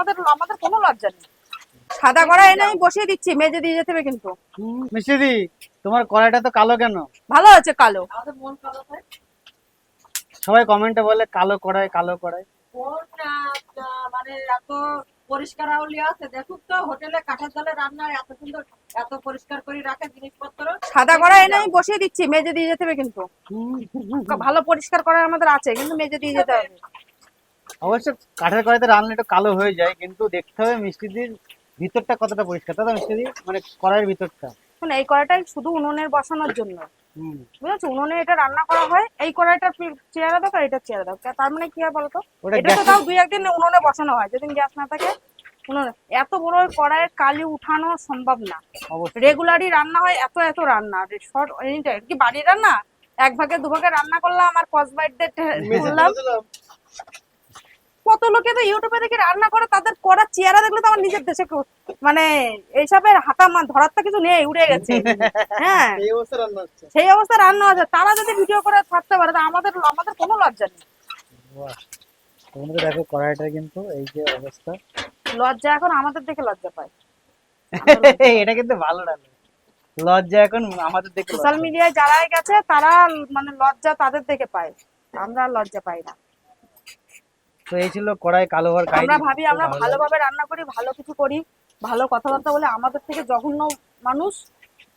আমাদের আমাদের কোনো লজ্জা নেই। সাদা কড়াই এনে আমি বসিয়ে দিচ্ছি মেজে দিয়ে যেতে হবে কিন্তু। মিষ্টিদি তোমার কড়াইটা তো কালো কেন? ভালো আছে কালো। আমাদের মন কালো হয় সবাই কমেন্টে বলে কালো কড়াই কালো কড়াই। মানে এত পরিষ্কার আউলি আছে দেখুক তো হোটেলে কাঠের জলে রান্না এত সুন্দর এত পরিষ্কার করে রাখে জিনিসপত্র। সাদা কড়াই এনে আমি বসিয়ে দিচ্ছি মেজে দিয়ে যেতে হবে কিন্তু। ভালো পরিষ্কার করার আমাদের আছে কিন্তু মেজে দিয়ে যেতে হবে। অবশ্য কাঠের কড়াইতে রান্না একটু কালো হয়ে যায় কিন্তু দেখতে হবে মিষ্টিদির ভিতরটা কতটা পরিষ্কার। তো মিষ্টিদি? মানে কড়াইয়ের ভিতরটা। মানে এই কড়াইটাই শুধু উনুনের বসানোর জন্য। বুঝেছ? উনুনে এটা রান্না করা হয় এই কড়াইটার চেয়ারা দাও আর এটা চেয়ারা দাও। তার মানে কি হয় বলতো? এটা তো তাও দুই একদিন উনুনে বসানো হয় যেদিন গ্যাস না থাকে। এত বড় কড়াইয়ের কালি উঠানো সম্ভব না। অবশ্যই। রেগুলারই রান্না হয় এত এত রান্না। শর্ট এনিটাইম কি বাড়ির রান্না? এক ভাগে দু ভাগে রান্না করলাম আর কসবাইটদের করলাম কত লোকে তো ইউটিউবে দেখে রান্না করে তাদের করার চেহারা দেখলে তো আমার নিজের দেশে মানে এইসবের হাতা মা ধরার তো কিছু নেই উড়ে গেছে। হ্যাঁ। এই অবস্থা রান্না হচ্ছে। সেই অবস্থা রান্না আছে তারা যদি ভিডিও করে থাকতে পারে আমাদের আমাদের কোনো লজ্জা নেই। দেখো কড়াইটা কিন্তু এই যে অবস্থা। লজ্জা এখন আমাদের দেখে লজ্জা পায়। এটা কিন্তু ভালো রান্না। লজ্জা এখন আমাদের দেখে সোশ্যাল। মিডিয়ায় যারাই গেছে তারা মানে লজ্জা তাদের দেখে পায়। আমরা আর লজ্জা পাই না। তো এই ছিল কড়াই কালো হওয়ার আমরা ভাবি আমরা ভালোভাবে রান্না করি ভালো কিছু করি ভালো কথাবার্তা বলে আমাদের থেকে জঘন্য মানুষ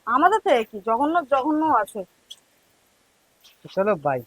আমাদের থেকে কি? জঘন্য জঘন্য আছে। চলো বাই